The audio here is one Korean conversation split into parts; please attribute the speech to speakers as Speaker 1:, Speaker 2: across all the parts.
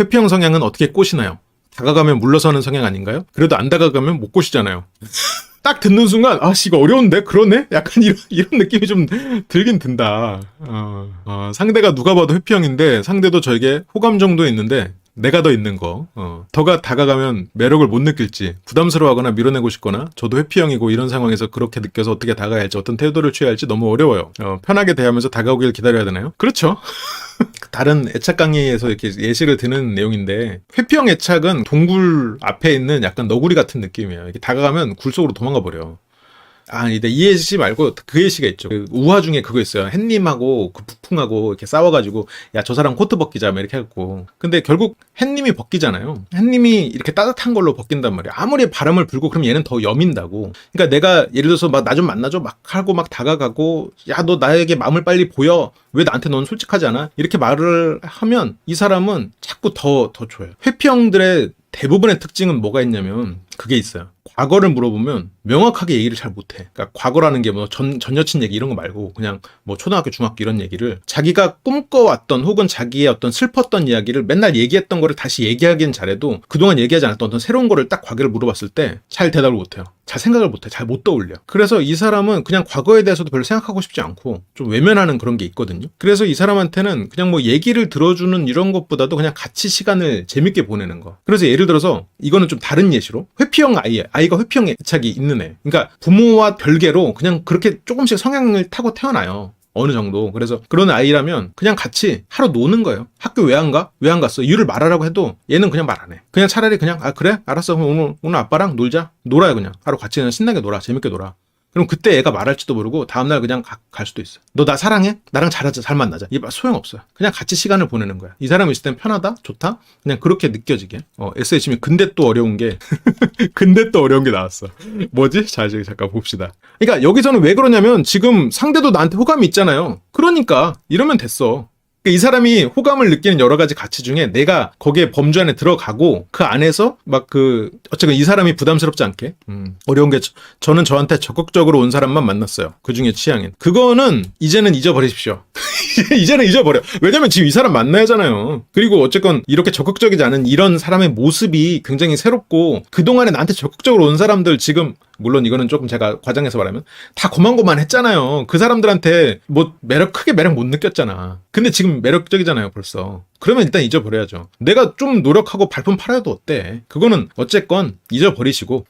Speaker 1: 회피형 성향은 어떻게 꼬시나요? 다가가면 물러서는 성향 아닌가요? 그래도 안 다가가면 못 꼬시잖아요. 딱 듣는 순간 아씨 이거 어려운데 그러네 약간 이런 이런 느낌이 좀 들긴 든다 어, 어, 상대가 누가 봐도 회피형인데 상대도 저에게 호감 정도 있는데 내가 더 있는 거 어, 더가 다가가면 매력을 못 느낄지 부담스러워하거나 밀어내고 싶거나 저도 회피형이고 이런 상황에서 그렇게 느껴서 어떻게 다가야 할지 어떤 태도를 취해야 할지 너무 어려워요 어, 편하게 대하면서 다가오길 기다려야 되나요? 그렇죠 다른 애착 강의에서 이렇게 예시를 드는 내용인데 회피형 애착은 동굴 앞에 있는 약간 너구리 같은 느낌이에요. 이렇게 다가가면 굴 속으로 도망가 버려. 아, 근데 이 예시 말고 그 예시가 있죠. 그 우화 중에 그거 있어요. 햇님하고 그 북풍하고 이렇게 싸워가지고 야 저 사람 코트 벗기자 막 이렇게 해갖고 근데 결국 햇님이 벗기잖아요. 햇님이 이렇게 따뜻한 걸로 벗긴단 말이야. 아무리 바람을 불고 그럼 얘는 더 여민다고. 그러니까 내가 예를 들어서 막 나 좀 만나줘 막 하고 막 다가가고 야 너 나에게 마음을 빨리 보여 왜 나한테 넌 솔직하지 않아? 이렇게 말을 하면 이 사람은 자꾸 더더 줘요. 회피형들의 대부분의 특징은 뭐가 있냐면 그게 있어요. 과거를 물어보면 명확하게 얘기를 잘 못해. 그러니까 과거라는 게 뭐 전, 전 여친 얘기 이런 거 말고 그냥 뭐 초등학교, 중학교 이런 얘기를 자기가 꿈꿔왔던 혹은 자기의 어떤 슬펐던 이야기를 맨날 얘기했던 거를 다시 얘기하기는 잘해도 그동안 얘기하지 않았던 어떤 새로운 거를 딱 과거를 물어봤을 때 잘 대답을 못해요. 잘 생각을 못해. 잘 못 떠올려. 그래서 이 사람은 그냥 과거에 대해서도 별로 생각하고 싶지 않고 좀 외면하는 그런 게 있거든요. 그래서 이 사람한테는 그냥 뭐 얘기를 들어주는 이런 것보다도 그냥 같이 시간을 재밌게 보내는 거. 그래서 예를 들어서 이거는 좀 다른 예시로 회피형 아이, 아이가 회피형 애착이 있는 애. 그러니까 부모와 별개로 그냥 그렇게 조금씩 성향을 타고 태어나요. 어느 정도. 그래서 그런 아이라면 그냥 같이 하루 노는 거예요. 학교 왜 안 가? 왜 안 갔어? 이유를 말하라고 해도 얘는 그냥 말 안 해. 그냥 차라리 그냥 아 그래? 알았어. 그럼 오늘 오늘 아빠랑 놀자. 놀아요 그냥. 하루 같이 그냥 신나게 놀아. 재밌게 놀아. 그럼 그때 애가 말할지도 모르고 다음날 그냥 가- 갈 수도 있어. 너 나 사랑해? 나랑 잘하자, 잘 만나자. 이말 소용없어요. 그냥 같이 시간을 보내는 거야. 이 사람이 있을 땐 편하다? 좋다? 그냥 그렇게 느껴지게. 어, SH면 근데 또 어려운 게, 근데 또 어려운 게 나왔어. 뭐지? 자, 이제 잠깐 봅시다. 그러니까 여기서는 왜 그러냐면 지금 상대도 나한테 호감이 있잖아요. 그러니까 이러면 됐어. 그러니까 이 사람이 호감을 느끼는 여러 가지 가치 중에 내가 거기에 범주 안에 들어가고 그 안에서 막 그 어쨌든 이 사람이 부담스럽지 않게 음, 어려운 게 저, 는 저한테 적극적으로 온 사람만 만났어요. 그 중에 취향인. 그거는 이제는 잊어버리십시오. 이제는 잊어버려. 왜냐면 지금 이 사람 만나야 하잖아요. 그리고 어쨌건 이렇게 적극적이지 않은 이런 사람의 모습이 굉장히 새롭고 그동안에 나한테 적극적으로 온 사람들 지금 물론 이거는 조금 제가 과장해서 말하면 다 고만고만 했잖아요. 그 사람들한테 뭐 매력 크게 매력 못 느꼈잖아. 근데 지금 매력적이잖아요, 벌써. 그러면 일단 잊어버려야죠. 내가 좀 노력하고 발품 팔아도 어때? 그거는 어쨌건 잊어버리시고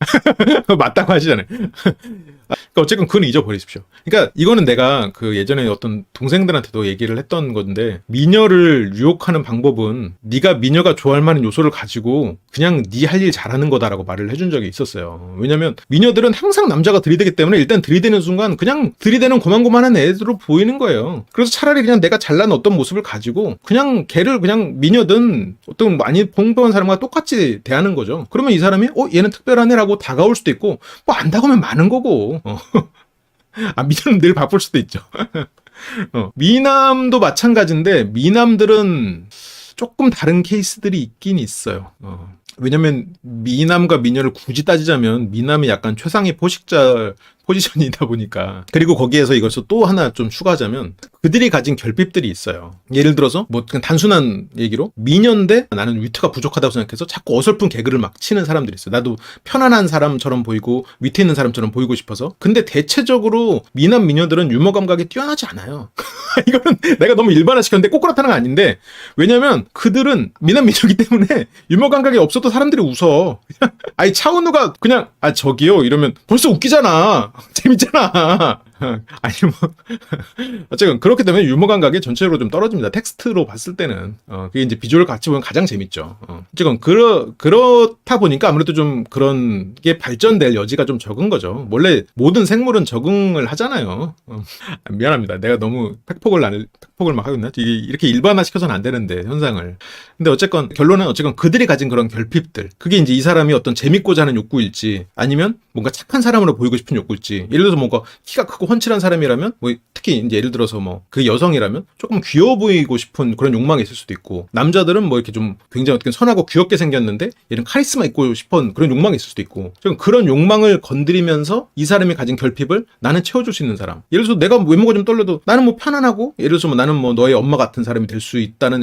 Speaker 1: 맞다고 하시잖아요. 그러니까 어쨌건 그건 잊어버리십시오. 그러니까 이거는 내가 그 예전에 어떤 동생들한테도 얘기를 했던 건데 미녀를 유혹하는 방법은 네가 미녀가 좋아할 만한 요소를 가지고 그냥 네 할 일 잘하는 거다라고 말을 해준 적이 있었어요. 왜냐면 미녀들은 항상 남자가 들이대기 때문에 일단 들이대는 순간 그냥 들이대는 고만고만한 애들로 보이는 거예요. 그래서 차라리 그냥 내가 잘난 어떤 모습을 가지고 그냥 걔를 그냥 미녀든 어떤 많이 평범한 사람과 똑같이 대하는 거죠. 그러면 이 사람이 어 얘는 특별한 애라고 다가올 수도 있고 뭐 안 다가오면 많은 거고. 어. 아 미녀는 늘 바쁠 수도 있죠. 어, 미남도 마찬가지인데 미남들은 조금 다른 케이스들이 있긴 있어요. 어. 왜냐면 미남과 미녀를 굳이 따지자면 미남이 약간 최상의 포식자 포지션이다 보니까 그리고 거기에서 이것을 또 하나 좀 추가하자면 그들이 가진 결핍들이 있어요. 예를 들어서 뭐 그냥 단순한 얘기로 미녀인데 나는 위트가 부족하다고 생각해서 자꾸 어설픈 개그를 막 치는 사람들이 있어요. 나도 편안한 사람처럼 보이고 위트 있는 사람처럼 보이고 싶어서 근데 대체적으로 미남 미녀들은 유머 감각이 뛰어나지 않아요. 이거는 내가 너무 일반화시켰는데 꼭 그렇다는 건 아닌데 왜냐면 그들은 미남 미녀이기 때문에 유머 감각이 없어도 사람들이 웃어. 아니 차은우가 그냥 아 저기요 이러면 벌써 웃기잖아. 재밌잖아. 아니 뭐 어쨌든 그렇기 때문에 유머 감각이 전체적으로 좀 떨어집니다. 텍스트로 봤을 때는 어 그게 이제 비주얼 같이 보면 가장 재밌죠. 어. 어쨌든 그러 그렇다 보니까 아무래도 좀 그런 게 발전될 여지가 좀 적은 거죠. 원래 모든 생물은 적응을 하잖아요. 어. 아, 미안합니다. 내가 너무 팩폭을 안 팩폭을 막 하고 있나? 이렇게 일반화 시켜서는 안 되는데 현상을. 근데 어쨌건 결론은 어쨌건 그들이 가진 그런 결핍들. 그게 이제 이 사람이 어떤 재밌고자 하는 욕구일지 아니면 뭔가 착한 사람으로 보이고 싶은 욕구일지. 예를 들어서 뭔가 키가 크고 훤칠한 사람이라면 뭐 특히 이제 예를 들어서 뭐 그 여성이라면 조금 귀여워 보이고 싶은 그런 욕망이 있을 수도 있고 남자들은 뭐 이렇게 좀 굉장히 어떻게 선하고 귀엽게 생겼는데 얘는 카리스마 있고 싶은 그런 욕망이 있을 수도 있고 지금 그런 욕망을 건드리면서 이 사람이 가진 결핍을 나는 채워줄 수 있는 사람. 예를 들어서 내가 외모가 좀 떨려도 나는 뭐 편안하고 예를 들어서 뭐 나는 뭐 너의 엄마 같은 사람이 될 수 있다는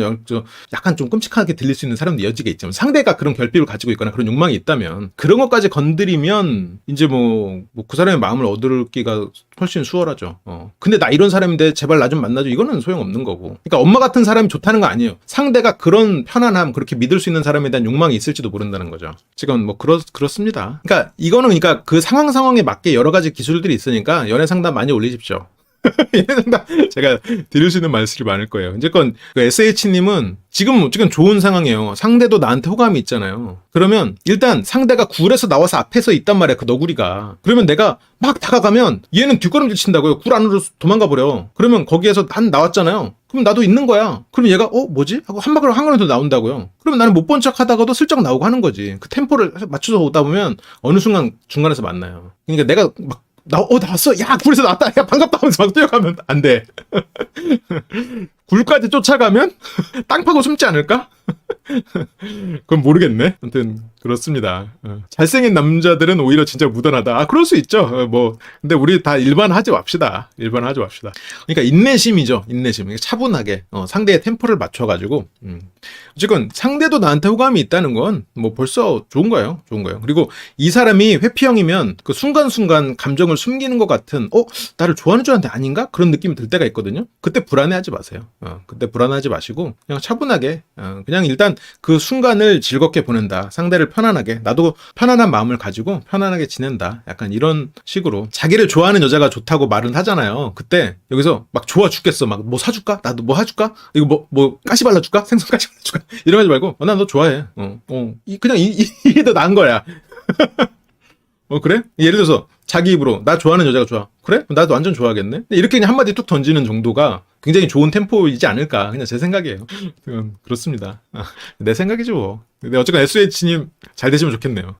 Speaker 1: 약간 좀 끔찍하게 들릴 수 있는 사람도 여지가 있지만 상대가 그런 결핍을 가지고 있거나 그런 욕망이 있다면 그런 것까지 건드리면 이제 뭐 그 사람의 마음을 얻을 기가 훨씬 수월하죠. 어. 근데 나 이런 사람인데 제발 나 좀 만나줘. 이거는 소용없는 거고. 그러니까 엄마 같은 사람이 좋다는 거 아니에요. 상대가 그런 편안함, 그렇게 믿을 수 있는 사람에 대한 욕망이 있을지도 모른다는 거죠. 지금 뭐 그렇 그렇습니다. 그러니까 이거는 그러니까 그 상황 상황에 맞게 여러 가지 기술들이 있으니까 연애 상담 많이 올리십시오. 연애 상담 제가 드릴 수 있는 말씀이 많을 거예요. 어쨌건 그 SH님은 지금 지금 좋은 상황이에요. 상대도 나한테 호감이 있잖아요. 그러면 일단 상대가 굴에서 나와서 앞에 서 있단 말이야. 그 너구리가. 그러면 내가 막 다가가면 얘는 뒷걸음질 친다고요. 굴 안으로 도망가 버려. 그러면 거기에서 한 나왔잖아요. 그럼 나도 있는 거야. 그럼 얘가 어 뭐지? 하고 한 바퀴 한 걸음 더 나온다고요. 그러면 나는 못 본 척 하다가도 슬쩍 나오고 하는 거지. 그 템포를 맞춰서 오다 보면 어느 순간 중간에서 만나요. 그러니까 내가 막 나, 어, 나왔어. 야, 굴에서 나왔다. 야, 반갑다 하면서 막 뛰어가면 안 돼. 굴까지 쫓아가면 땅 파고 숨지 않을까? 그건 모르겠네. 아무튼 그렇습니다. 어. 잘생긴 남자들은 오히려 진짜 무던하다. 아 그럴 수 있죠. 어, 뭐 근데 우리 다 일반하지 맙시다. 일반하지 맙시다. 그러니까 인내심이죠. 인내심. 차분하게 어, 상대의 템포를 맞춰가지고. 음. 어쨌건 상대도 나한테 호감이 있다는 건 뭐 벌써 좋은 거예요. 좋은 거예요. 그리고 이 사람이 회피형이면 그 순간순간 감정을 숨기는 것 같은 어 나를 좋아하는 줄 알았는데 아닌가 그런 느낌이 들 때가 있거든요. 그때 불안해하지 마세요. 어, 그때 불안하지 마시고 그냥 차분하게 어, 그냥 일단 그 순간을 즐겁게 보낸다. 상대를 편안하게 나도 편안한 마음을 가지고 편안하게 지낸다. 약간 이런 식으로 자기를 좋아하는 여자가 좋다고 말은 하잖아요. 그때 여기서 막 좋아 죽겠어. 막 뭐 사줄까? 나도 뭐 사줄까? 이거 뭐뭐 가시 발라줄까? 생선 가시 발라줄까? 하지 말고 어, 나너 좋아해. 어, 어. 이- 그냥 이, 이- 이게 더 나은 거야. 어 그래? 예를 들어서 자기 입으로 나 좋아하는 여자가 좋아. 그래? 나도 완전 좋아하겠네. 이렇게 그냥 한마디 뚝 던지는 정도가 굉장히 좋은 템포이지 않을까. 그냥 제 생각이에요. 음, 그렇습니다. 아, 내 생각이죠. 뭐. 근데 어쨌건 SH님 잘 되시면 좋겠네요.